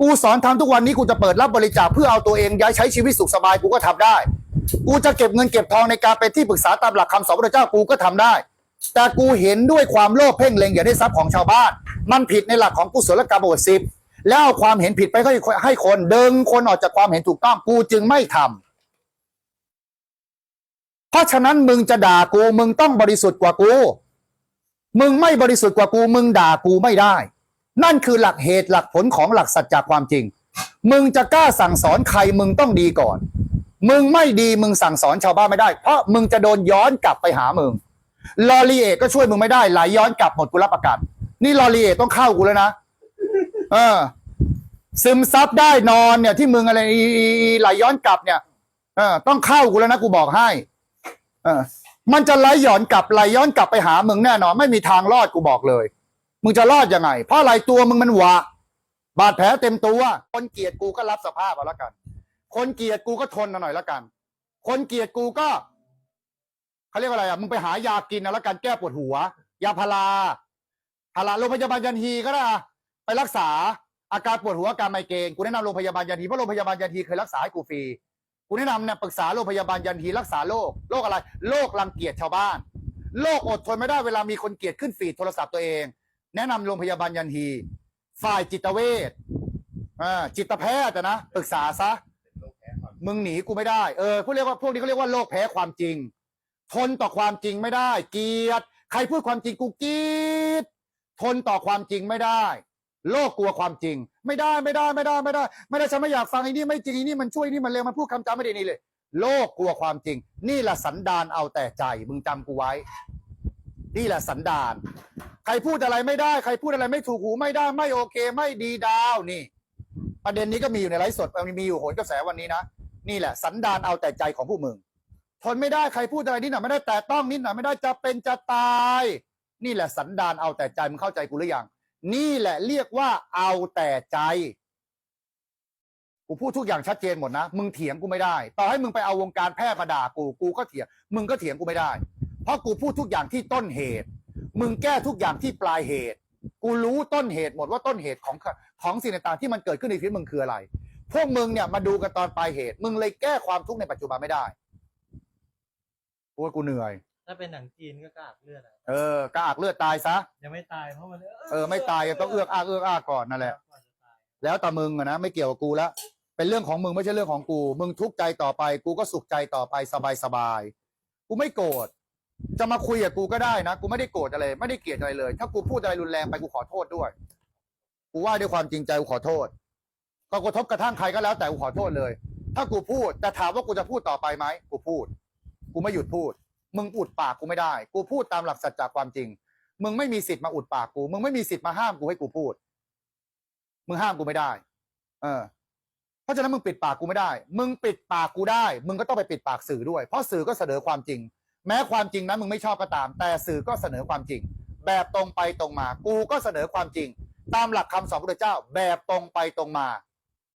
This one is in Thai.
กูสอนทำทุกวันนี้กูจะเปิดรับบริจาคเพื่อเอาตัวเองย้ายใช้ชีวิตสุขสบายกูก็ทำได้ กูจะเก็บเงินเก็บทองในการเป็นที่ปรึกษาตามหลักคำสอนพระเจ้ากูก็ทำได้ แต่กูเห็นด้วยความโลภเพ่งเล็งอย่าได้ทรัพย์ของชาวบ้าน มันผิดในหลักของกุศลกรรมบทสิบแล้วเอาความเห็นผิดไปให้ให้คนดึงคนออกจากความเห็นถูกต้องกูจึงไม่ทำเพราะฉะนั้นมึงจะด่ากูมึงต้องบริสุทธิ์กว่ากู มึงไม่บริสุทธิ์กว่ากูมึงด่ากูไม่ได้ นั่นคือหลักเหตุหลักผลของหลักสัจจะความจริง มึงจะกล้าสั่งสอนใครมึงต้องดีก่อน มึงไม่ดีมึงสั่งสอนชาวบ้านไม่ได้ เพราะมึงจะโดนย้อนกลับไปหามึงลอรีเอกก็ช่วยมึงไม่ได้ไหลย้อนกลับหมดกูรับประกันนี่ลอรีเอต้องเข้ากูแล้วนะเออ ซึมซับได้นอนเนี่ย ที่มึงอะไรไหลย้อนกลับเนี่ยเออต้องเข้ากูแล้วนะกูบอกให้ เออ มันจะไหลย้อนกลับไหลย้อนกลับไปหามึงแน่นอน ไม่มีทางรอดกูบอกเลย มึงจะรอดยังไง เพราะอะไรตัวมึงมันหวะ บาดแผลเต็มตัว คนเกลียดกูก็รับสภาพเอาละกัน คนเกลียดกูก็ทนหน่อยละกัน คนเกลียดกูก็เขาเรียกว่าอะไรอะมึงไปหายากินเอาละกันแก้ปวดหัว ยาพาราพาราโรงพยาบาลยันฮีก็ได้ไปรักษาอาการปวดหัวอาการไมเกรนกูแนะนำโรงพยาบาลยันฮีเพราะโรงพยาบาลยันฮีเคยรักษาให้กูฟรีกูแนะนำเนี่ยปรึกษาโรงพยาบาลยันฮีรักษาโรคโรคอะไรโรครังเกียจชาวบ้านโรคอดทนไม่ได้เวลามีคนเกลียดขึ้นฟีดโทรศัพท์ตัวเอง แนะนำโรงพยาบาลยันฮี ฝ่ายจิตเวชอ่าจิตแพทย์อะนะปรึกษาซะ มึงหนีกูไม่ได้เออพวกเรียกว่าพวกนี้เขาเรียกว่าโรคแพ้ความจริง ทนต่อความจริงไม่ได้ เกลียด ใครพูดความจริงกูกลีดทนต่อความจริงไม่ได้ โลกกลัวความจริง ไม่ได้ไม่ได้ไม่ได้ไม่ได้ ไม่ได้ฉันไม่อยากฟังไอ้นี่ไม่จริงไอ้นี่มันช่วยไอ้นี่มันเลวมันพูดคำจำไม่ไดีนี่เลย โลกกลัวความจริง นี่แหละสันดานเอาแต่ใจ มึงจำกูไว้ นี่แหละสันดาน ใครพูดอะไรไม่ได้ ใครพูดอะไรไม่ถูกหูไม่ได้ไม่โอเค ไม่ดีดาวนี่ ประเด็นนี้ก็มีอยู่ในไลฟ์สดมีอยู่โหนกระแสวันนี้นะนี่แหละ สันดานเอาแต่ใจของผู้มึง ทนไม่ได้ใครพูดอะไรนิดหน่อยไม่ได้แต่ต้องนิดหน่อยไม่ได้จะเป็นจะตาย นี่แหละสันดานเอาแต่ใจมึงเข้าใจกูหรือยังนี่แหละเรียกว่าเอาแต่ใจกูพูดทุกอย่างชัดเจนหมดนะ มึงเถียงกูไม่ได้ ต่อให้มึงไปเอาวงการแพทย์มาด่ากู กูก็เถียง มึงก็เถียงกูไม่ได้ เพราะกูพูดทุกอย่างที่ต้นเหตุ มึงแก้ทุกอย่างที่ปลายเหตุ กูรู้ต้นเหตุหมดว่าต้นเหตุของของสิ่งต่างๆที่มันเกิดขึ้นในชีวิตมึงคืออะไร พวกมึงเนี่ยมาดูกันตอนปลายเหตุ มึงเลยแก้ความทุกข์ในปัจจุบันไม่ได้โอ้ยกูเหนื่อย ถ้าเป็นหนังจีนก็กระอักเลือดอะเออกระอักเลือดตายซะ ยังไม่ตายเพราะมันเออไม่ตายต้องเอื้อกอ้ากเอื้อกอ้ากก่อนนั่นแหละ ก่อนจะตายแล้วแต่มึงอะนะไม่เกี่ยวกับกูแล้วเป็นเรื่องของมึงไม่ใช่เรื่องของกู มึงทุกข์ใจต่อไป กูก็สุขใจต่อไปสบายสบายๆกูไม่โกรธ จะมาคุยกับกูก็ได้นะ กูไม่ได้โกรธอะไร ไม่ได้เกลียดอะไรเลย ถ้ากูพูดอะไรรุนแรงไปกูขอโทษด้วย กูว่าด้วยความจริงใจกูขอโทษ ก็กระทบกระทั่งใครก็แล้วแต่กูขอโทษเลย ถ้ากูพูดแต่ถามว่ากูจะพูดต่อไปไหมกูพูด กูไม่หยุดพูด มึงอุดปากกูไม่ได้ กูพูดตามหลักสัจจะความจริง มึงไม่มีสิทธิ์มาอุดปากกู มึงไม่มีสิทธิ์มาห้ามกูให้กูพูด มึงห้ามกูไม่ได้ เออ เพราะฉะนั้นมึงปิดปากกูไม่ได้ มึงปิดปากกูได้ มึงก็ต้องไปปิดปากสื่อด้วย เพราะสื่อก็เสนอความจริง แม้ความจริงนั้นมึงไม่ชอบก็ตาม แต่สื่อก็เสนอความจริง แบบตรงไปตรงมา กูก็เสนอความจริง ตามหลักคำสอนพระเจ้า แบบตรงไปตรงมา